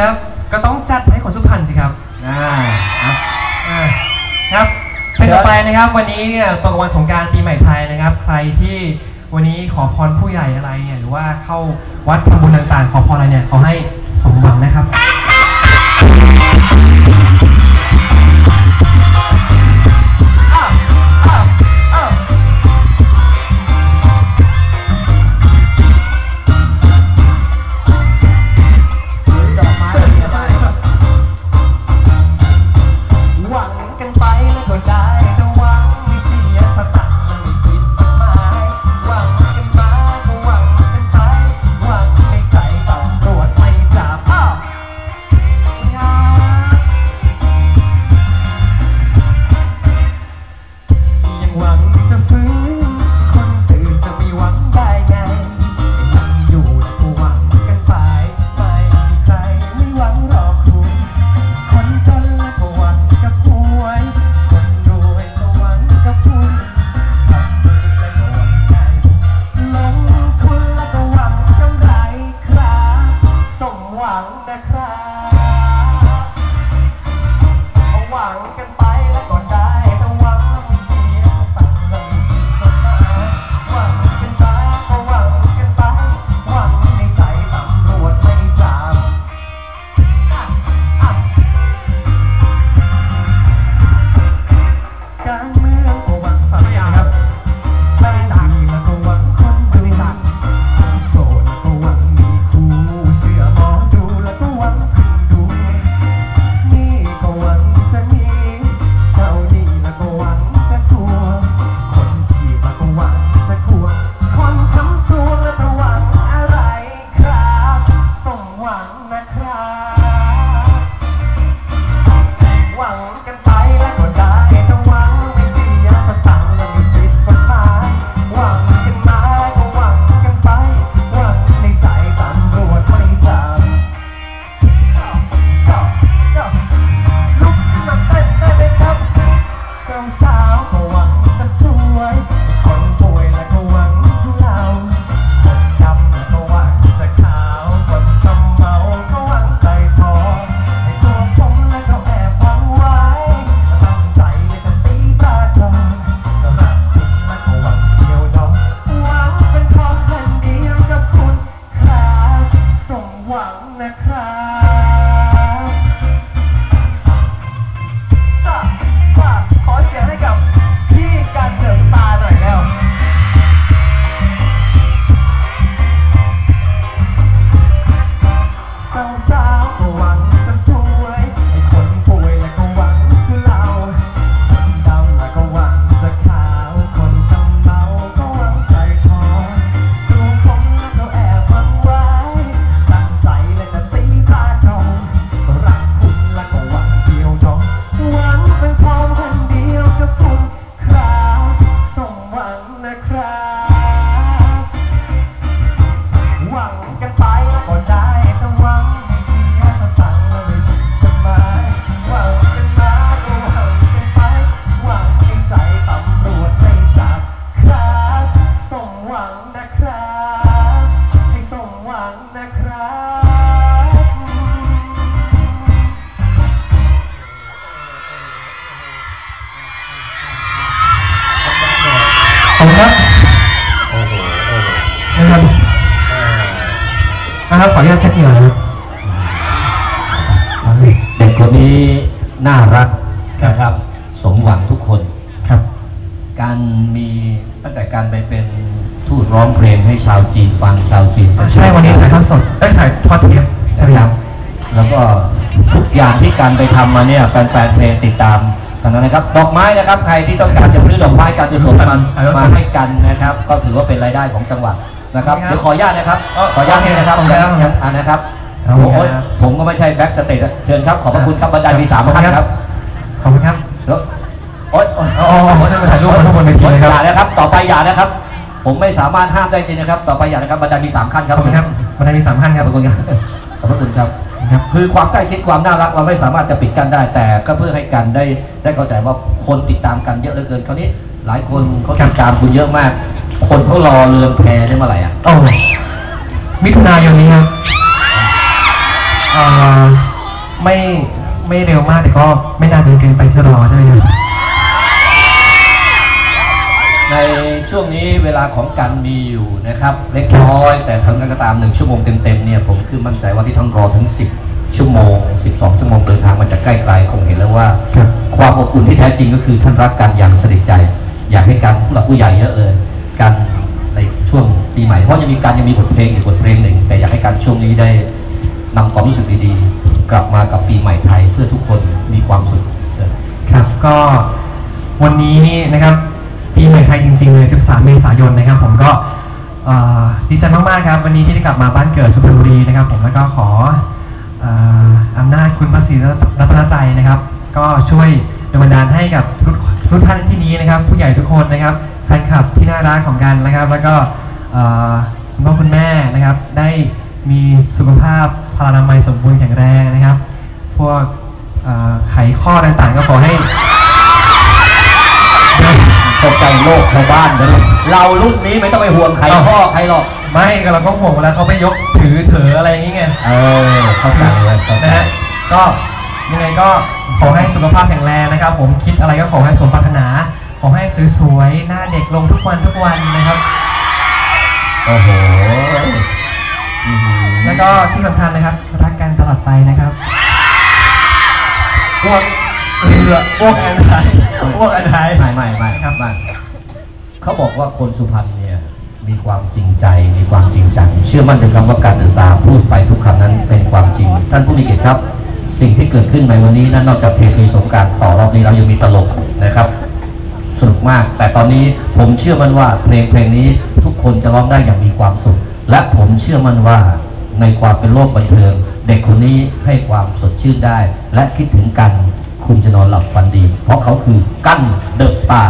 ครับ ก็ต้องจัดให้คนสุพรรณสิครับอ่าครับอ่าครับเป็นต่อไปนะครับ วันนี้เนี่ยตรงกับวันสงกรารปีใหม่ไทยนะครับ ใครที่วันนี้ขอพรผู้ใหญ่อะไรเนี่ยหรือว่าเข้าวัดทำบุญต่างๆ ขอพรอะไรเนี่ยขอให้สมหวังนะครับ นนี้น่ารักนะครับ สมหวังทุกคนครับ การมีตั้งแต่การไปเป็นทูตร้องเพลงให้ชาวจีนฟังชาวจีนใช่วันนี้ถ่ายทอดสดได้ยถ่ายทอดเทปนะครับ แล้วก็ทุกอย่างที่การไปทำมาเนี่ยแฟนๆเพลงติดตามกันนะครับ ดอกไม้นะครับ ใครที่ต้องการจะซื้อดอกไม้การจะส่งมันมาให้กันนะครับ ก็ถือว่าเป็นรายได้ของจังหวัดนะครับเดี๋ยวขออนุญาตนะครับขออนุญาตให้นะครับยังยังอ่านะครับ โอ้ยผมก็ไม่ใช่แบ็คสเตจเชิญครับ ขอบพระคุณครับบรรดามีสามท่านครับ ขอบคุณครับแล้วโอ๊ยโอ๊ยอ๋ออ๋ออ๋อถ่ายรูปกันทุกคนเวทีเลยครับอย่านะครับ ต่อไปอย่านะครับ ผมไม่สามารถห้ามได้จริงนะครับ ต่อไปอย่านะครับบรรดามีสามขั้นคขรัอบบคุณครับวันนี้มีสามท่านคขรัอบบคุณครับขอบพระคุณครับครับ คือความใกล้ชิดความน่ารักเราไม่สามารถจะปิดกั้นได้แต่ก็เพื่อให้กันได้ได้เข้าใจว่าคนติดตามกันเยอะเหลือเกินคราวนี้หลายคนเขาติดตามคุณเยอะมาก คนเขารอเรือนแพได้เมื่อไหร่อะโอ้มิถุนายนนี้ครับเอ่อ ไม่ไม่เร็วมากแต่ก็ไม่นานจนเกินไปชะลอใช่ไหมครับในช่วงนี้เวลาของกันมีอยู่นะครับ เล็กน้อย แต่ทั้งนั้นก็ตามหนึ่งชั่วโมงเต็มๆเนี่ยผมคือมั่นใจว่าที่ท่านรอถึงสิบชั่วโมงสิบสองชั่วโมงเดินทางมาจากใกล้ไกลคงเห็นแล้วว่าครับความอบอุ่นที่แท้จริงก็คือท่านรักกันอย่างสนิทใจ อยากให้กันผู้หลักผู้ใหญ่เยอะเลยกันในช่วงปีใหม่เพราะยังมีการยังมีบทเพลงอีกบทเพลงหนึ่งแต่อยากให้การช่วงนี้ได้ นำความรู้สึกดีๆ กลับมากับปีใหม่ไทยเพื่อทุกคนมีความสุขครับก็วันนี้นะครับ ปีใหม่ไทยจริงๆเลย 13 เมษายนนะครับ ผมก็ดีใจมากๆครับ วันนี้ที่ได้กลับมาบ้านเกิดสุพรรณบุรีนะครับ ผมแล้วก็ขออำนาจคุณพระศรีรัตนใจนะครับ ก็ช่วยดลบันดาลให้กับทุกทุกท่านที่นี้นะครับ ผู้ใหญ่ทุกคนนะครับแฟนคลับที่น่ารักของกันนะครับ แล้วก็คุณพ่อคุณแม่นะครับ ได้มีสุขภาพานามัยสมบูรณ์แข็งแรงนะครับ พวกเอ่อไขข้อต่างๆก็ขอให้ตกใจโลกชาวบ้านเลยเรารุ่นนี้ไม่ต้องไปห่วงใครพ่อใครหรอก ไม่ก็เราก็ห่วงเวลาเขาไปยกถือเถออะไรอย่างงี้ไงเออเข้าใจเลยเข้าใจนะฮะก็ยังไงก็ขอให้สุขภาพแข็งแรงนะครับ ผมคิดอะไรก็ขอให้สมปรารถนา ขอให้สวยๆหน้าเด็กลงทุกวันทุกวันนะครับ โอ้โหอื้อหือ แล้วก็ที่สำคัญนะครับรักกันตลอดไปนะครับพวกเรือพวกอันไหนพวกอันไหนไม่ไม่ไม่ครับไม่เขาบอกว่าคนสุพรรณเนี่ย มีความจริงใจ มีความจริงจังเชื่อมั่นในคำว่าการเดินตามพูดไปทุกคำนั้นเป็นความจริง ท่านผู้มีเกียรติครับ สิ่งที่เกิดขึ้นในวันนี้นั้นนอกจากเพลงสงกรารต่อรอบนี้เรายังมีตลกนะครับสนุกมาก แต่ตอนนี้ผมเชื่อมั่นว่าเพลงเพลงนี้ทุกคนจะร้องได้อย่างมีความสุข และผมเชื่อมั่นว่าในความเป็นโลกบันเทิงเด็กคนนี้ให้ความสดชื่นได้ และคิดถึงกัน คุณจะนอนหลับฝันดี เพราะเขาคือกั้นเดอะตา